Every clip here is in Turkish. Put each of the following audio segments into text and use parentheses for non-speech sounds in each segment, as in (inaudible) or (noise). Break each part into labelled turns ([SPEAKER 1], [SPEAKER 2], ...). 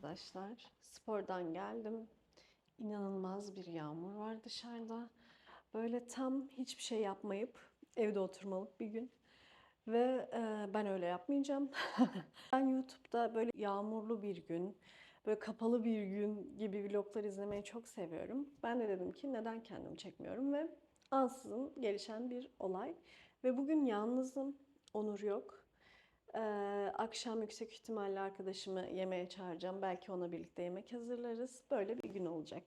[SPEAKER 1] arkadaşlar. Spordan geldim. İnanılmaz bir yağmur var dışarıda. Böyle tam hiçbir şey yapmayıp evde oturmalık bir gün. Ve e, ben öyle yapmayacağım. (laughs) ben YouTube'da böyle yağmurlu bir gün, böyle kapalı bir gün gibi vloglar izlemeyi çok seviyorum. Ben de dedim ki neden kendimi çekmiyorum ve ansızın gelişen bir olay. Ve bugün yalnızım, Onur yok. Ee, akşam yüksek ihtimalle arkadaşımı yemeğe çağıracağım. Belki ona birlikte yemek hazırlarız. Böyle bir gün olacak.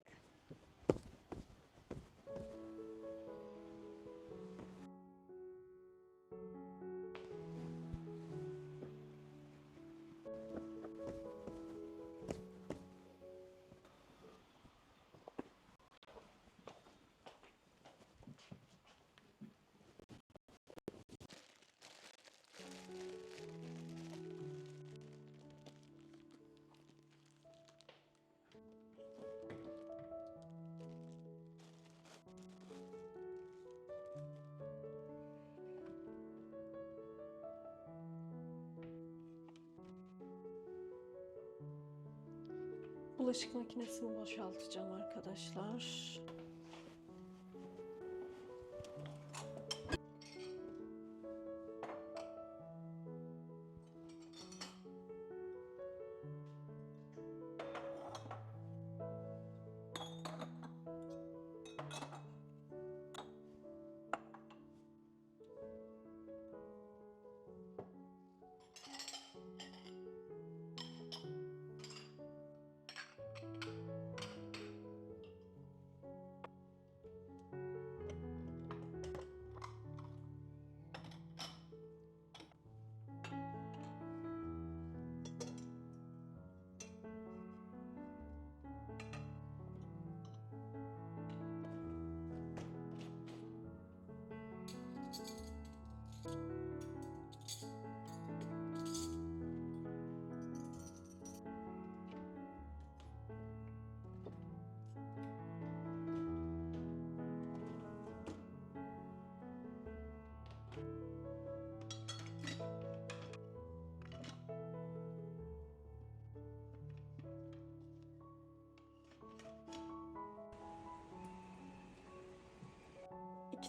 [SPEAKER 1] Bulaşık makinesini boşaltacağım arkadaşlar.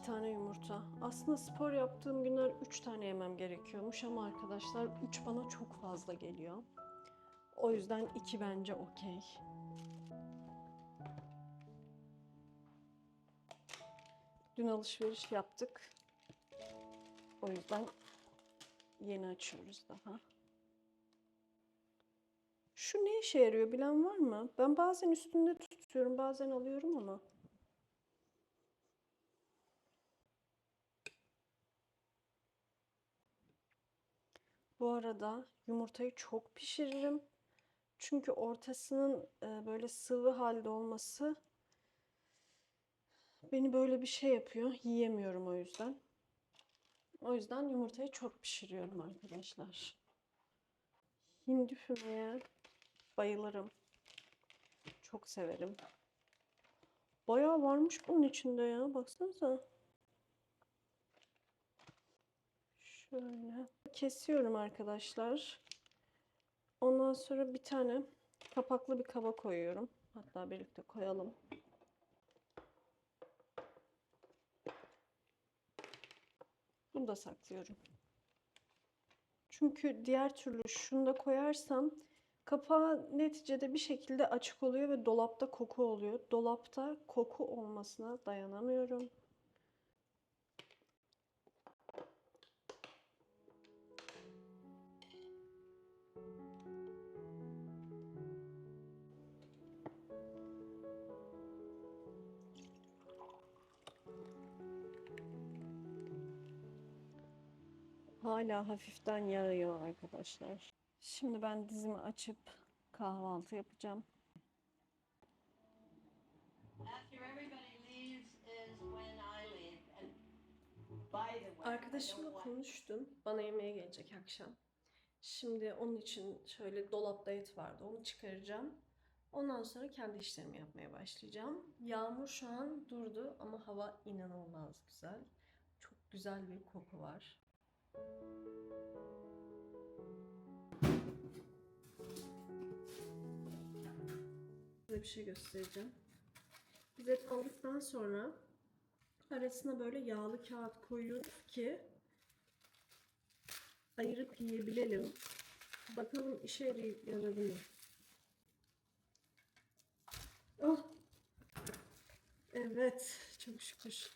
[SPEAKER 1] İki tane yumurta. Aslında spor yaptığım günler üç tane yemem gerekiyormuş ama arkadaşlar üç bana çok fazla geliyor. O yüzden iki bence okey. Dün alışveriş yaptık. O yüzden yeni açıyoruz daha. Şu ne işe yarıyor bilen var mı? Ben bazen üstünde tutuyorum, bazen alıyorum ama. Bu arada yumurtayı çok pişiririm. Çünkü ortasının e, böyle sıvı halde olması beni böyle bir şey yapıyor. Yiyemiyorum o yüzden. O yüzden yumurtayı çok pişiriyorum arkadaşlar. Hindi fümeye bayılırım. Çok severim. Bayağı varmış bunun içinde ya. Baksanıza. Şöyle kesiyorum arkadaşlar. Ondan sonra bir tane kapaklı bir kaba koyuyorum. Hatta birlikte koyalım. Bunu da saklıyorum. Çünkü diğer türlü şunu da koyarsam kapağı neticede bir şekilde açık oluyor ve dolapta koku oluyor. Dolapta koku olmasına dayanamıyorum. Hala hafiften yağıyor arkadaşlar. Şimdi ben dizimi açıp kahvaltı yapacağım. Arkadaşımla konuştum. Bana yemeğe gelecek akşam. Şimdi onun için şöyle dolapta et vardı. Onu çıkaracağım. Ondan sonra kendi işlerimi yapmaya başlayacağım. Yağmur şu an durdu ama hava inanılmaz güzel. Çok güzel bir koku var. Size bir şey göstereceğim. Biz et aldıktan sonra arasına böyle yağlı kağıt koyuyoruz ki ayırıp yiyebilelim. Bakalım işe yaradı mı? Oh! Evet, çok şükür.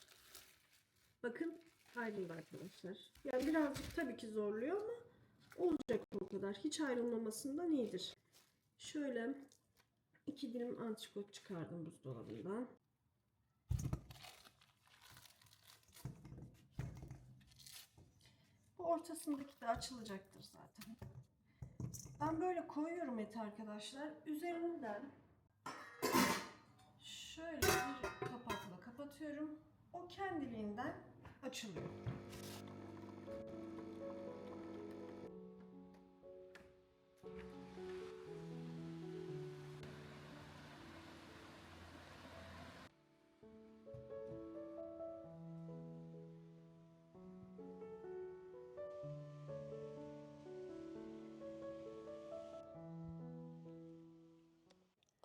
[SPEAKER 1] Bakın ayrıldı arkadaşlar. Yani birazcık tabii ki zorluyor ama olacak o kadar. Hiç ayrılmamasından iyidir. Şöyle iki dilim antrikot çıkardım buzdolabından. Bu ortasındaki de açılacaktır zaten. Ben böyle koyuyorum eti arkadaşlar. Üzerinden şöyle bir kapakla kapatıyorum. O kendiliğinden açılıyor.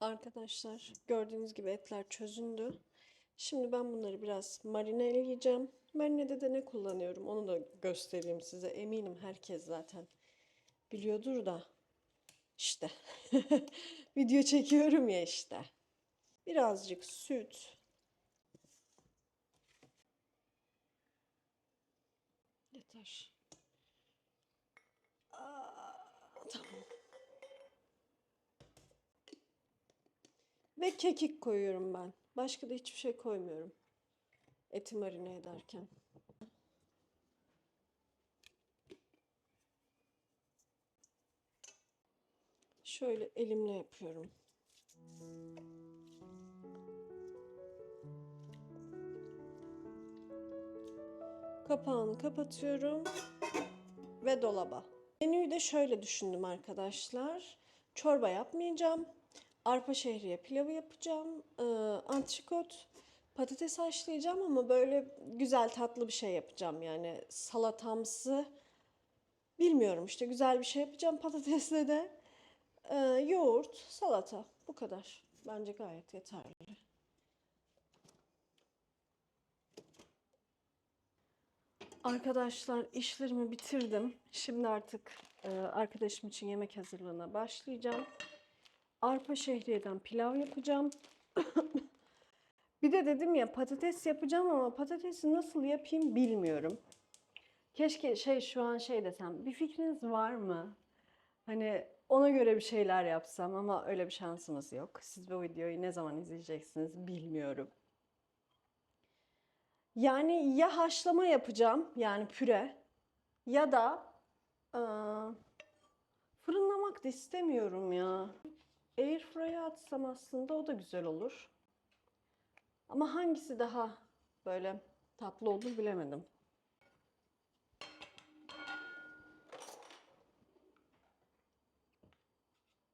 [SPEAKER 1] Arkadaşlar gördüğünüz gibi etler çözündü. Şimdi ben bunları biraz marineleyeceğim. Marinede de ne kullanıyorum onu da göstereyim size. Eminim herkes zaten biliyordur da. İşte (laughs) video çekiyorum ya işte. Birazcık süt. Yeter. Aa, tamam. Ve kekik koyuyorum ben. Başka da hiçbir şey koymuyorum. Eti marine ederken. Şöyle elimle yapıyorum. Kapağını kapatıyorum ve dolaba. Menüyü de şöyle düşündüm arkadaşlar. Çorba yapmayacağım. Arpa şehriye pilavı yapacağım. Ee, antrikot, patates haşlayacağım ama böyle güzel tatlı bir şey yapacağım. Yani salatamsı. Bilmiyorum işte güzel bir şey yapacağım (laughs) patatesle de. Ee, yoğurt, salata. Bu kadar. Bence gayet yeterli. Arkadaşlar işlerimi bitirdim. Şimdi artık e, arkadaşım için yemek hazırlığına başlayacağım. Arpa şehriyeden pilav yapacağım. bir de dedim ya patates yapacağım ama patatesi nasıl yapayım bilmiyorum. Keşke şey şu an şey desem bir fikriniz var mı? Hani ona göre bir şeyler yapsam ama öyle bir şansımız yok. Siz bu videoyu ne zaman izleyeceksiniz bilmiyorum. Yani ya haşlama yapacağım yani püre ya da ıı, fırınlamak da istemiyorum ya. Airfryer'a atsam aslında o da güzel olur. Ama hangisi daha böyle tatlı olur bilemedim.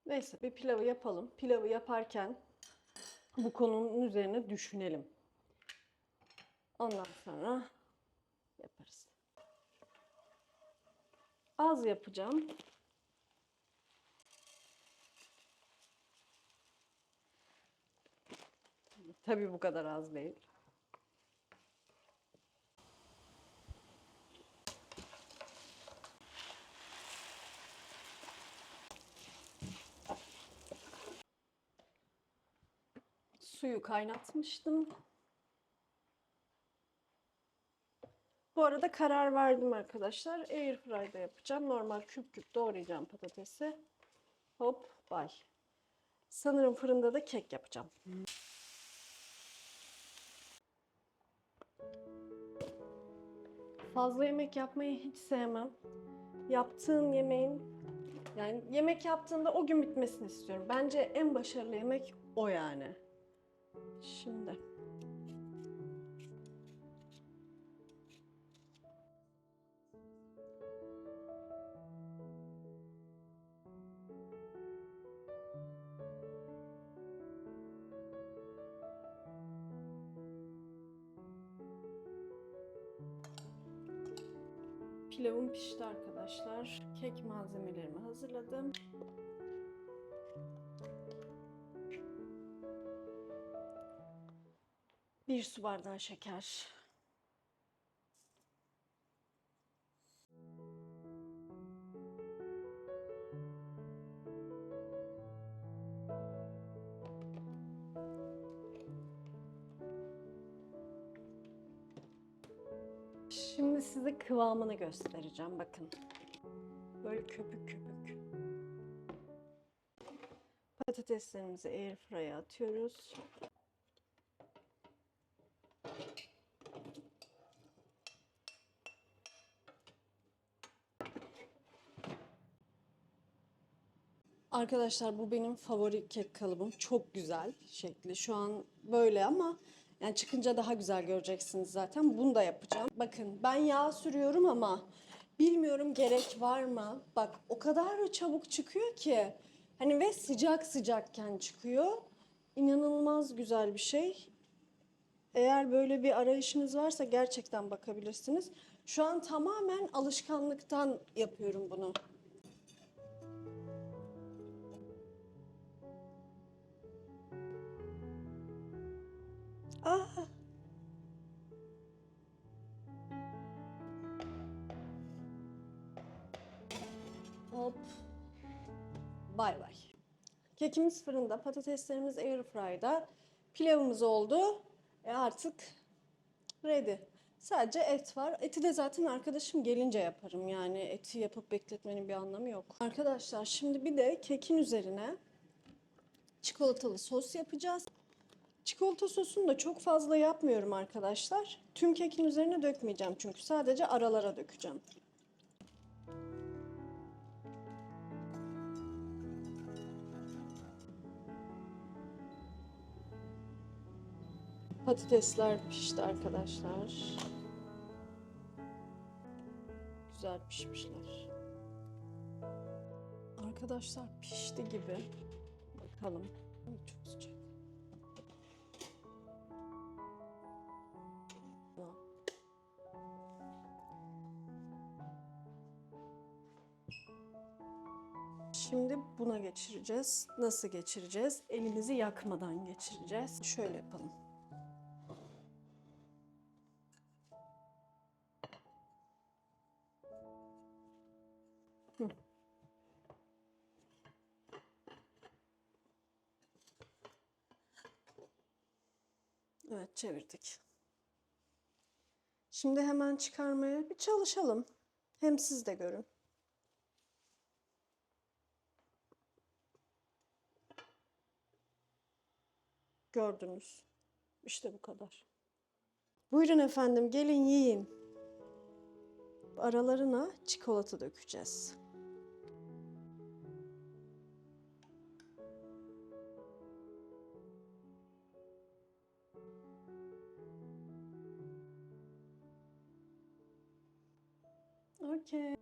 [SPEAKER 1] Neyse bir pilavı yapalım. Pilavı yaparken bu konunun üzerine düşünelim. Ondan sonra yaparız. Az yapacağım. Tabii bu kadar az değil. Suyu kaynatmıştım. Bu arada karar verdim arkadaşlar. Airfry'da yapacağım. Normal küp küp doğrayacağım patatesi. Hop bay. Sanırım fırında da kek yapacağım. Fazla yemek yapmayı hiç sevmem. Yaptığın yemeğin yani yemek yaptığında o gün bitmesini istiyorum. Bence en başarılı yemek o yani. Şimdi Pilavım pişti arkadaşlar. Kek malzemelerimi hazırladım. Bir su bardağı şeker. Kıvamını göstereceğim. Bakın. Böyle köpük köpük. Patateslerimizi airfryer'a atıyoruz. Arkadaşlar bu benim favori kek kalıbım. Çok güzel şekli. Şu an böyle ama yani çıkınca daha güzel göreceksiniz zaten. Bunu da yapacağım. Bakın ben yağ sürüyorum ama bilmiyorum gerek var mı? Bak o kadar çabuk çıkıyor ki. Hani ve sıcak sıcakken çıkıyor. İnanılmaz güzel bir şey. Eğer böyle bir arayışınız varsa gerçekten bakabilirsiniz. Şu an tamamen alışkanlıktan yapıyorum bunu. Bay bay. Kekimiz fırında, patateslerimiz airfryer'da, pilavımız oldu. E artık ready. Sadece et var. Eti de zaten arkadaşım gelince yaparım. Yani eti yapıp bekletmenin bir anlamı yok. Arkadaşlar şimdi bir de kekin üzerine çikolatalı sos yapacağız. Çikolata sosunu da çok fazla yapmıyorum arkadaşlar. Tüm kekin üzerine dökmeyeceğim çünkü sadece aralara dökeceğim. Patatesler pişti arkadaşlar. Güzel pişmişler. Arkadaşlar pişti gibi. Bakalım. Çok sıcak. Şimdi buna geçireceğiz. Nasıl geçireceğiz? Elimizi yakmadan geçireceğiz. Şöyle yapalım. Çevirdik. Şimdi hemen çıkarmaya bir çalışalım. Hem siz de görün. Gördünüz. İşte bu kadar. Buyurun efendim, gelin yiyin. Aralarına çikolata dökeceğiz. Okey.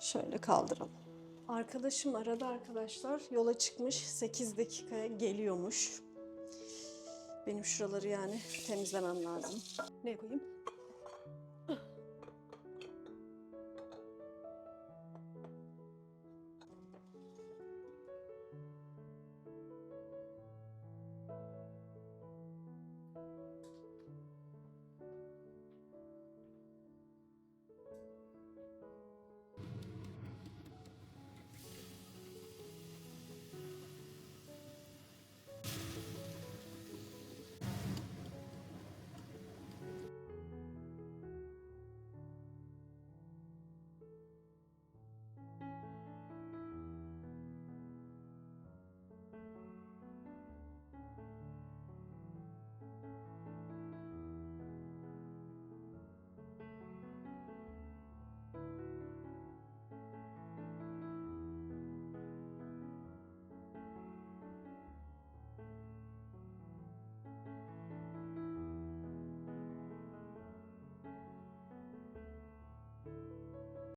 [SPEAKER 1] Şöyle kaldıralım. Arkadaşım aradı arkadaşlar. Yola çıkmış. 8 dakikaya geliyormuş. Benim şuraları yani temizlemem lazım. Ne koyayım?